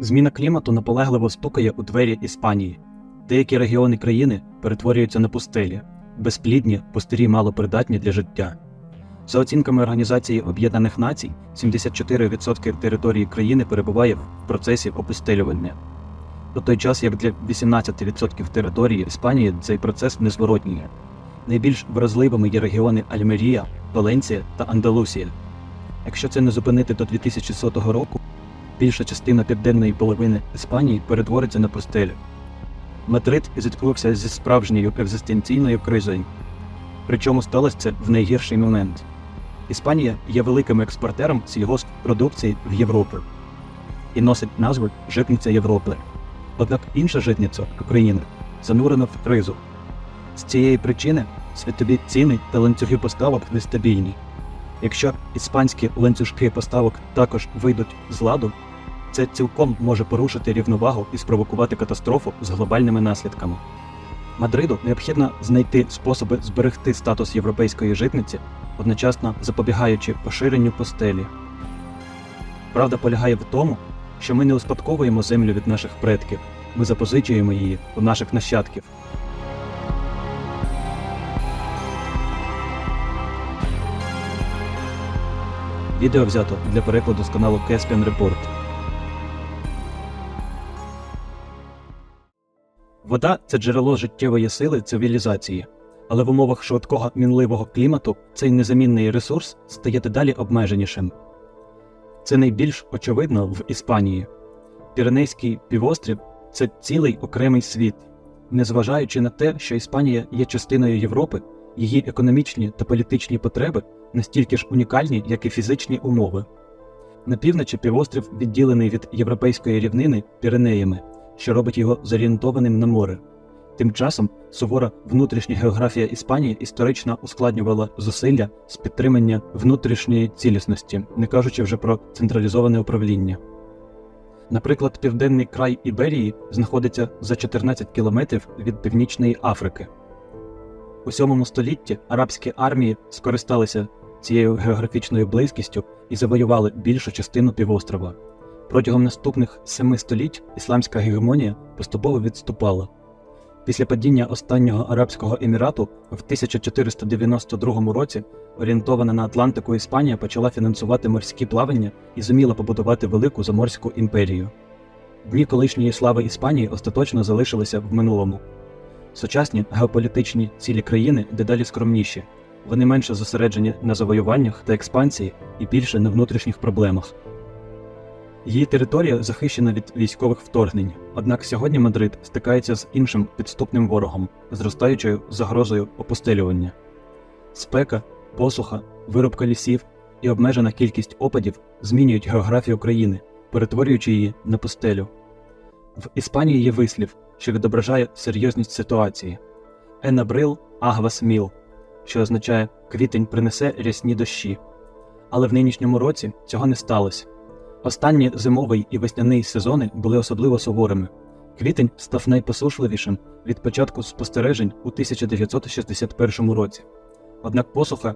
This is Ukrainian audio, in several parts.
Зміна клімату наполегливо стукає у двері Іспанії. Деякі регіони країни перетворюються на пустелі, безплідні, пустирі малопридатні для життя. За оцінками Організації Об'єднаних Націй, 74% території країни перебуває в процесі опустелювання. У той час як для 18% території Іспанії цей процес незворотній. Найбільш вразливими є регіони Альмерія, Валенція та Андалусія. Якщо це не зупинити до 2100 року, більша частина південної половини Іспанії перетвориться на пустелю. Мадрид зіткнувся зі справжньою екзистенційною кризою. Причому сталося це в найгірший момент. Іспанія є великим експортером сільгосппродукції в Європу і носить назву Житниця Європи. Однак інша житниця України занурена в кризу. З цієї причини світові ціни та ланцюги поставок нестабільні. Якщо іспанські ланцюжки поставок також вийдуть з ладу, це цілком може порушити рівновагу і спровокувати катастрофу з глобальними наслідками. Мадриду необхідно знайти способи зберегти статус європейської житниці, одночасно запобігаючи поширенню постелі. Правда полягає в тому, що ми не успадковуємо землю від наших предків, ми запозичуємо її у наших нащадків. Відео взято для перекладу з каналу Caspian Report. Вода це джерело життєвої сили цивілізації, але в умовах швидкого мінливого клімату цей незамінний ресурс стає дедалі обмеженішим. Це найбільш очевидно в Іспанії. Піренейський півострів це цілий окремий світ. Незважаючи на те, що Іспанія є частиною Європи, її економічні та політичні потреби настільки ж унікальні, як і фізичні умови. На півночі півострів відділений від європейської рівнини Піренеями, що робить його зорієнтованим на море. Тим часом сувора внутрішня географія Іспанії історично ускладнювала зусилля з підтримання внутрішньої цілісності, не кажучи вже про централізоване управління. Наприклад, південний край Іберії знаходиться за 14 кілометрів від Північної Африки. У 7 столітті арабські армії скористалися цією географічною близькістю і завоювали більшу частину півострова. Протягом наступних семи століть ісламська гегемонія поступово відступала. Після падіння останнього арабського емірату в 1492 році орієнтована на Атлантику Іспанія почала фінансувати морські плавання і зуміла побудувати велику заморську імперію. Дні колишньої слави Іспанії остаточно залишилися в минулому. Сучасні геополітичні цілі країни дедалі скромніші, вони менше зосереджені на завоюваннях та експансії і більше на внутрішніх проблемах. Її територія захищена від військових вторгнень, однак сьогодні Мадрид стикається з іншим підступним ворогом, зростаючою загрозою опустелювання. Спека, посуха, вирубка лісів і обмежена кількість опадів змінюють географію країни, перетворюючи її на пустелю. В Іспанії є вислів, що відображає серйозність ситуації Енабрил агвас міл, що означає квітень принесе рясні дощі. Але в нинішньому році цього не сталося. Останні зимовий і весняний сезони були особливо суворими. Квітень став найпосушливішим від початку спостережень у 1961 році. Однак посуха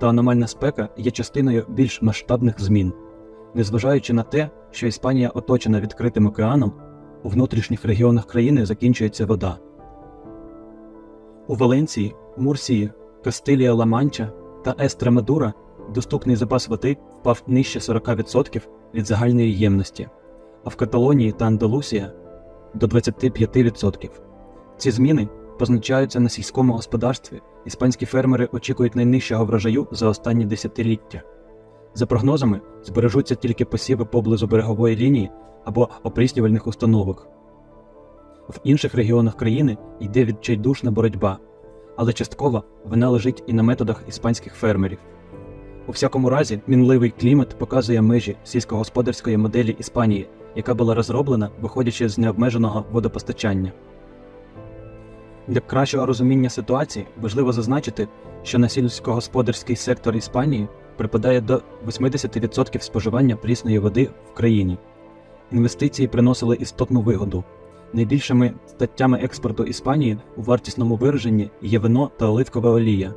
та аномальна спека є частиною більш масштабних змін. Незважаючи на те, що Іспанія оточена відкритим океаном, у внутрішніх регіонах країни закінчується вода. У Валенції, Мурсії, Кастилія Ла-Манча та Естремадура доступний запас води впав нижче 40% від загальної ємності, а в Каталонії та Андалусія до 25%. Ці зміни позначаються на сільському господарстві. Іспанські фермери очікують найнижчого врожаю за останні десятиліття. За прогнозами, збережуться тільки посіви поблизу берегової лінії або опріснювальних установок. В інших регіонах країни йде відчайдушна боротьба, але частково вона лежить і на методах іспанських фермерів. У всякому разі, мінливий клімат показує межі сільськогосподарської моделі Іспанії, яка була розроблена, виходячи з необмеженого водопостачання. Для кращого розуміння ситуації важливо зазначити, що на сільськогосподарський сектор Іспанії припадає до 80% споживання прісної води в країні. Інвестиції приносили істотну вигоду. Найбільшими статтями експорту Іспанії у вартісному вираженні є вино та оливкова олія,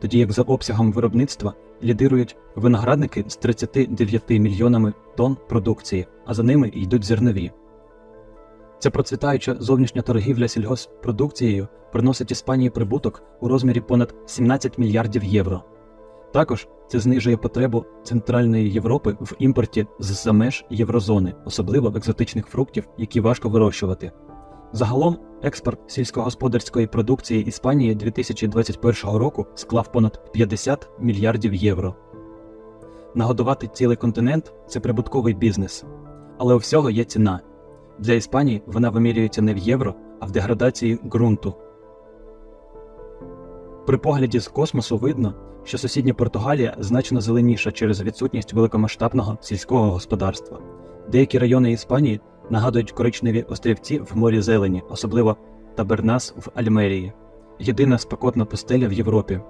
тоді як за обсягом виробництва лідирують виноградники з 39 мільйонами тонн продукції, а за ними йдуть зернові. Ця процвітаюча зовнішня торгівля сільгоспродукцією приносить Іспанії прибуток у розмірі понад 17 мільярдів євро. Також це знижує потребу Центральної Європи в імпорті з-за меж єврозони, особливо екзотичних фруктів, які важко вирощувати. Загалом експорт сільськогосподарської продукції Іспанії 2021 року склав понад 50 мільярдів євро. Нагодувати цілий континент це прибутковий бізнес, але у всього є ціна. Для Іспанії вона вимірюється не в євро, а в деградації ґрунту. При погляді з космосу видно, що сусідня Португалія значно зеленіша через відсутність великомасштабного сільського господарства. Деякі райони Іспанії нагадують коричневі острівці в морі зелені, особливо Табернас в Альмерії, єдина спекотна пустеля в Європі.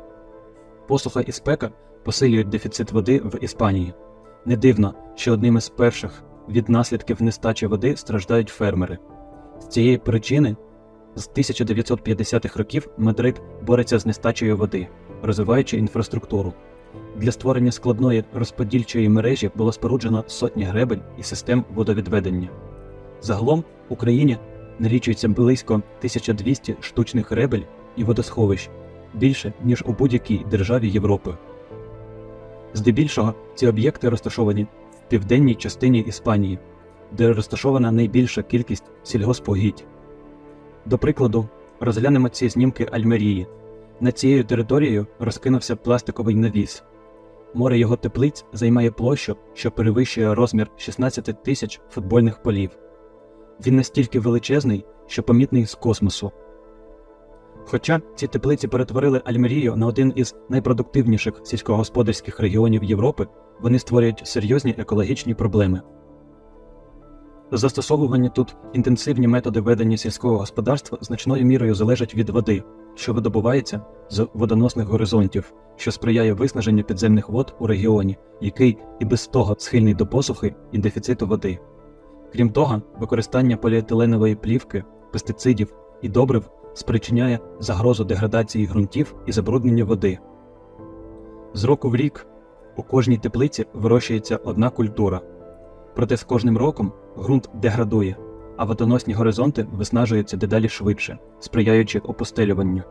Посуха і спека посилюють дефіцит води в Іспанії. Не дивно, що одним із перших від наслідків нестачі води страждають фермери. З цієї причини з 1950-х років Мадрид бореться з нестачею води, розвиваючи інфраструктуру. Для створення складної розподільчої мережі було споруджено сотні гребель і систем водовідведення. Загалом в Україні налічується близько 1200 штучних гребель і водосховищ більше, ніж у будь-якій державі Європи. Здебільшого ці об'єкти розташовані в південній частині Іспанії, де розташована найбільша кількість сільгоспогідь. До прикладу, розглянемо ці знімки Альмерії. Над цією територією розкинувся пластиковий навіс. Море його теплиць займає площу, що перевищує розмір 16 тисяч футбольних полів. Він настільки величезний, що помітний з космосу. Хоча ці теплиці перетворили Альмерію на один із найпродуктивніших сільськогосподарських регіонів Європи, вони створюють серйозні екологічні проблеми. Застосовувані тут інтенсивні методи ведення сільського господарства значною мірою залежать від води, що видобувається з водоносних горизонтів, що сприяє виснаженню підземних вод у регіоні, який і без того схильний до посухи і дефіциту води. Крім того, використання поліетиленової плівки, пестицидів і добрив спричиняє загрозу деградації ґрунтів і забруднення води. З року в рік у кожній теплиці вирощується одна культура. Проте з кожним роком ґрунт деградує, а водоносні горизонти виснажуються дедалі швидше, сприяючи опустелюванню.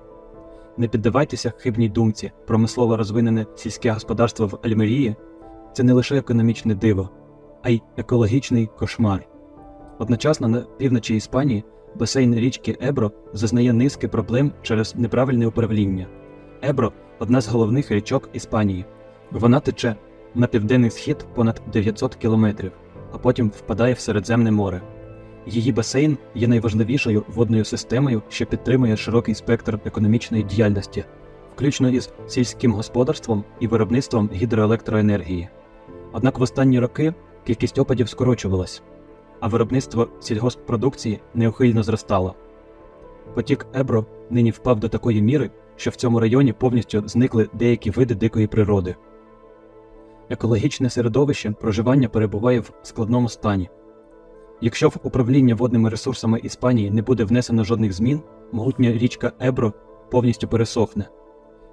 Не піддавайтеся хибній думці, промислово розвинене сільське господарство в Альмерії це не лише економічне диво, а й екологічний кошмар. Одночасно на півночі Іспанії басейн річки Ебро зазнає низки проблем через неправильне управління. Ебро одна з головних річок Іспанії. Вона тече на південний схід понад 900 кілометрів, а потім впадає в Середземне море. Її басейн є найважливішою водною системою, що підтримує широкий спектр економічної діяльності, включно із сільським господарством і виробництвом гідроелектроенергії. Однак в останні роки кількість опадів скорочувалась, а виробництво сільгосппродукції неухильно зростало. Потік Ебро нині впав до такої міри, що в цьому районі повністю зникли деякі види дикої природи. Екологічне середовище проживання перебуває в складному стані. Якщо в управління водними ресурсами Іспанії не буде внесено жодних змін, могутня річка Ебро повністю пересохне.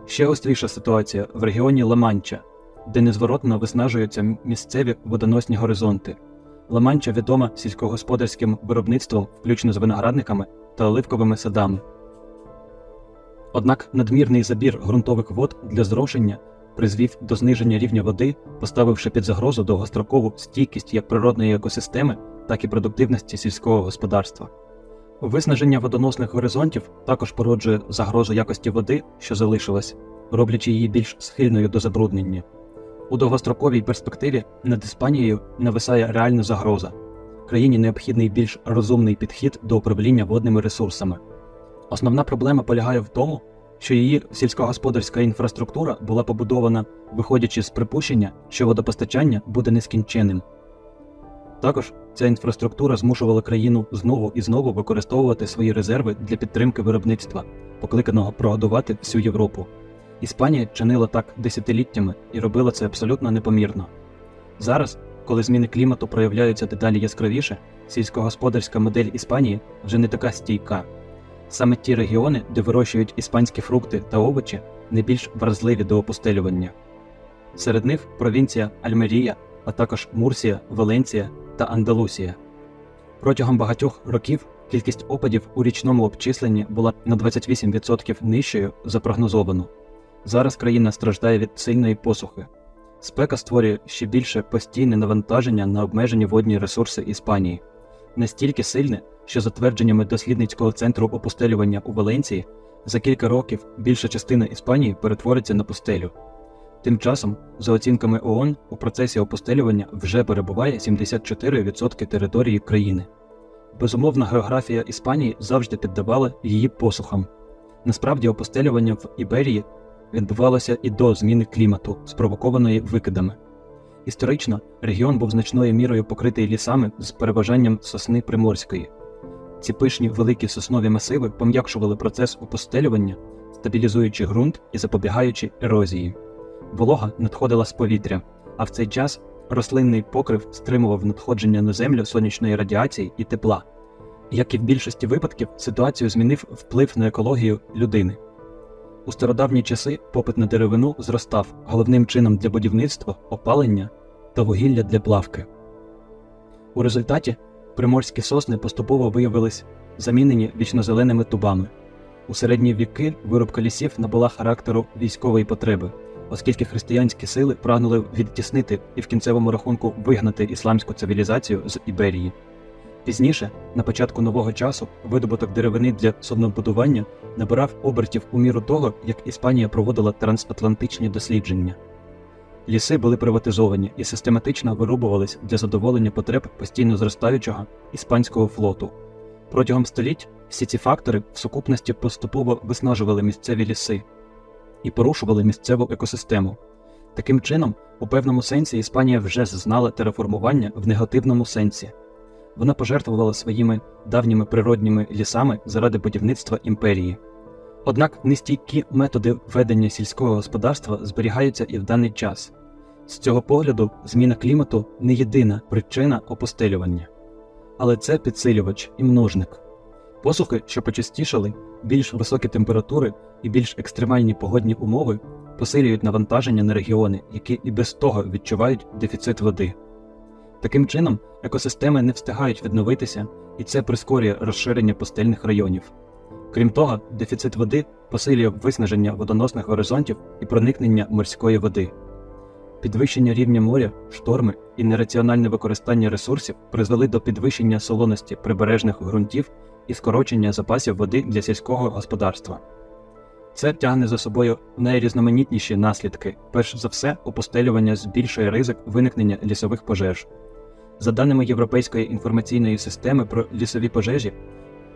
Ще гостріша ситуація в регіоні Ла-Манча, де незворотно виснажуються місцеві водоносні горизонти. Ла-Манча відома сільськогосподарським виробництвом, включно з виноградниками та оливковими садами. Однак надмірний забір ґрунтових вод для зрошення призвів до зниження рівня води, поставивши під загрозу довгострокову стійкість як природної екосистеми, так і продуктивності сільського господарства. Виснаження водоносних горизонтів також породжує загрозу якості води, що залишилась, роблячи її більш схильною до забруднення. У довгостроковій перспективі над Іспанією нависає реальна загроза. Країні необхідний більш розумний підхід до управління водними ресурсами. Основна проблема полягає в тому, що її сільськогосподарська інфраструктура була побудована, виходячи з припущення, що водопостачання буде нескінченним. Також ця інфраструктура змушувала країну знову і знову використовувати свої резерви для підтримки виробництва, покликаного прогодувати всю Європу. Іспанія чинила так десятиліттями і робила це абсолютно непомірно. Зараз, коли зміни клімату проявляються дедалі яскравіше, сільськогосподарська модель Іспанії вже не така стійка. Саме ті регіони, де вирощують іспанські фрукти та овочі, найбільш вразливі до опустелювання. Серед них провінція Альмерія, а також Мурсія, Валенція та Андалусія. Протягом багатьох років кількість опадів у річному обчисленні була на 28% нижчою за прогнозовану. Зараз країна страждає від сильної посухи. Спека створює ще більше постійне навантаження на обмежені водні ресурси Іспанії, настільки сильне, що за твердженнями дослідницького центру опустелювання у Валенції, за кілька років більша частина Іспанії перетвориться на пустелю. Тим часом, за оцінками ООН, у процесі опустелювання вже перебуває 74% території країни. Безумовна географія Іспанії завжди піддавала її посухам. Насправді, опустелювання в Іберії відбувалося і до зміни клімату, спровокованої викидами. Історично регіон був значною мірою покритий лісами з переважанням сосни приморської. Ці пишні великі соснові масиви пом'якшували процес опустелювання, стабілізуючи ґрунт і запобігаючи ерозії. Волога надходила з повітря, а в цей час рослинний покрив стримував надходження на землю сонячної радіації і тепла. Як і в більшості випадків, ситуацію змінив вплив на екологію людини. У стародавні часи попит на деревину зростав головним чином для будівництва, опалення та вугілля для плавки. У результаті приморські сосни поступово виявились замінені вічнозеленими тубами. У середні віки вирубка лісів набула характеру військової потреби, оскільки християнські сили прагнули відтіснити і в кінцевому рахунку вигнати ісламську цивілізацію з Іберії. Пізніше, на початку нового часу, видобуток деревини для суднобудування набирав обертів у міру того, як Іспанія проводила трансатлантичні дослідження. Ліси були приватизовані і систематично вирубувались для задоволення потреб постійно зростаючого іспанського флоту. Протягом століть всі ці фактори в сукупності поступово виснажували місцеві ліси і порушували місцеву екосистему. Таким чином, у певному сенсі Іспанія вже зазнала тереформування в негативному сенсі. Вона пожертвувала своїми давніми природніми лісами заради будівництва імперії. Однак нестійкі методи ведення сільського господарства зберігаються і в даний час. З цього погляду, зміна клімату не єдина причина опустелювання, але це підсилювач і множник. Посухи, що почастішали, більш високі температури і більш екстремальні погодні умови посилюють навантаження на регіони, які і без того відчувають дефіцит води. Таким чином, екосистеми не встигають відновитися, і це прискорює розширення пустельних районів. Крім того, дефіцит води посилює виснаження водоносних горизонтів і проникнення морської води. Підвищення рівня моря, шторми і нераціональне використання ресурсів призвели до підвищення солоності прибережних ґрунтів і скорочення запасів води для сільського господарства. Це тягне за собою найрізноманітніші наслідки, перш за все, опустелювання збільшує ризик виникнення лісових пожеж. За даними Європейської інформаційної системи про лісові пожежі,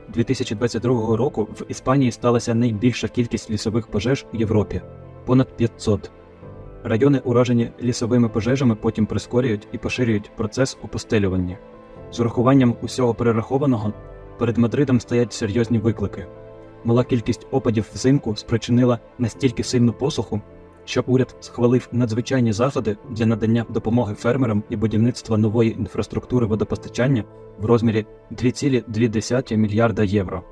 2022 року в Іспанії сталася найбільша кількість лісових пожеж у Європі понад 500. Райони, уражені лісовими пожежами, потім прискорюють і поширюють процес опустелювання. З урахуванням усього перерахованого перед Мадридом стоять серйозні виклики. Мала кількість опадів взимку спричинила настільки сильну посуху, що уряд схвалив надзвичайні заходи для надання допомоги фермерам і будівництва нової інфраструктури водопостачання в розмірі 2,2 мільярда євро.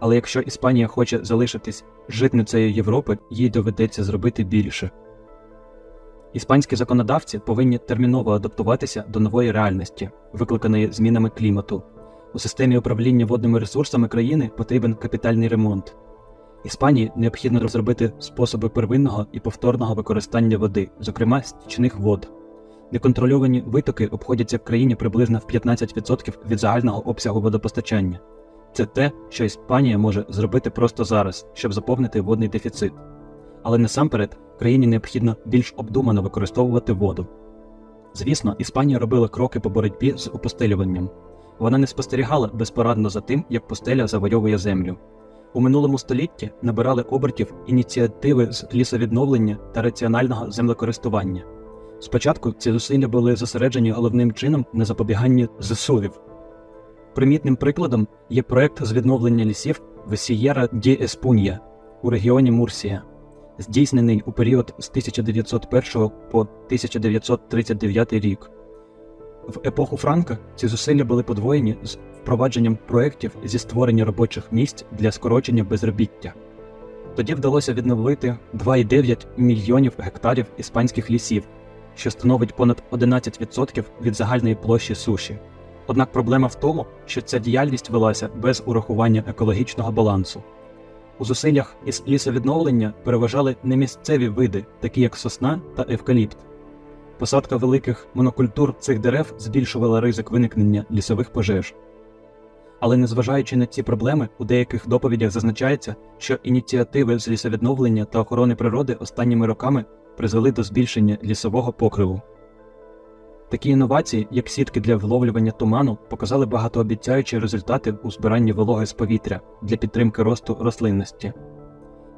Але якщо Іспанія хоче залишитись житницею Європи, їй доведеться зробити більше. Іспанські законодавці повинні терміново адаптуватися до нової реальності, викликаної змінами клімату. У системі управління водними ресурсами країни потрібен капітальний ремонт. Іспанії необхідно розробити способи первинного і повторного використання води, зокрема стічних вод. Неконтрольовані витоки обходяться в країні приблизно в 15% від загального обсягу водопостачання. Це те, що Іспанія може зробити просто зараз, щоб заповнити водний дефіцит. Але насамперед країні необхідно більш обдумано використовувати воду. Звісно, Іспанія робила кроки по боротьбі з опустелюванням. Вона не спостерігала безпорадно за тим, як пустеля завойовує землю. У минулому столітті набирали обертів ініціативи з лісовідновлення та раціонального землекористування. Спочатку ці зусилля були зосереджені головним чином на запобіганні зсувів. Примітним прикладом є проект з відновлення лісів в Сієра ді Еспунья у регіоні Мурсія, здійснений у період з 1901 по 1939 рік. В епоху Франка ці зусилля були подвоєні з впровадженням проєктів зі створення робочих місць для скорочення безробіття. Тоді вдалося відновити 2,9 мільйонів гектарів іспанських лісів що становить понад 11% від загальної площі суші. Однак проблема в тому, що ця діяльність велася без урахування екологічного балансу. У зусиллях із лісовідновлення переважали не місцеві види, такі як сосна та евкаліпт. Посадка великих монокультур цих дерев збільшувала ризик виникнення лісових пожеж. Але незважаючи на ці проблеми, у деяких доповідях зазначається, що ініціативи з лісовідновлення та охорони природи останніми роками призвели до збільшення лісового покриву. Такі інновації, як сітки для вловлювання туману, показали багатообіцяючі результати у збиранні вологи з повітря для підтримки росту рослинності.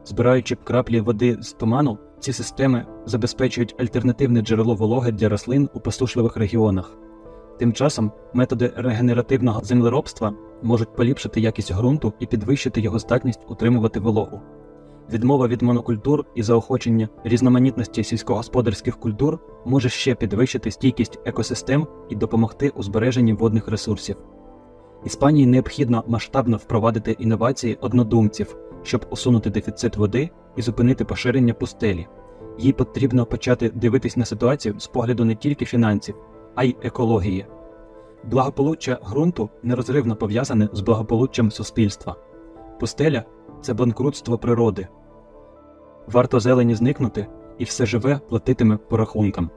Збираючи краплі води з туману, ці системи забезпечують альтернативне джерело вологи для рослин у посушливих регіонах. Тим часом методи регенеративного землеробства можуть поліпшити якість ґрунту і підвищити його здатність утримувати вологу. Відмова від монокультур і заохочення різноманітності сільськогосподарських культур може ще підвищити стійкість екосистем і допомогти у збереженні водних ресурсів. Іспанії необхідно масштабно впровадити інновації однодумців, щоб усунути дефіцит води і зупинити поширення пустелі. Їй потрібно почати дивитись на ситуацію з погляду не тільки фінансів, а й екології. Благополуччя ґрунту нерозривно пов'язане з благополуччям суспільства. Пустеля це банкрутство природи. Варто зелені зникнути, і все живе платитиме по рахункам.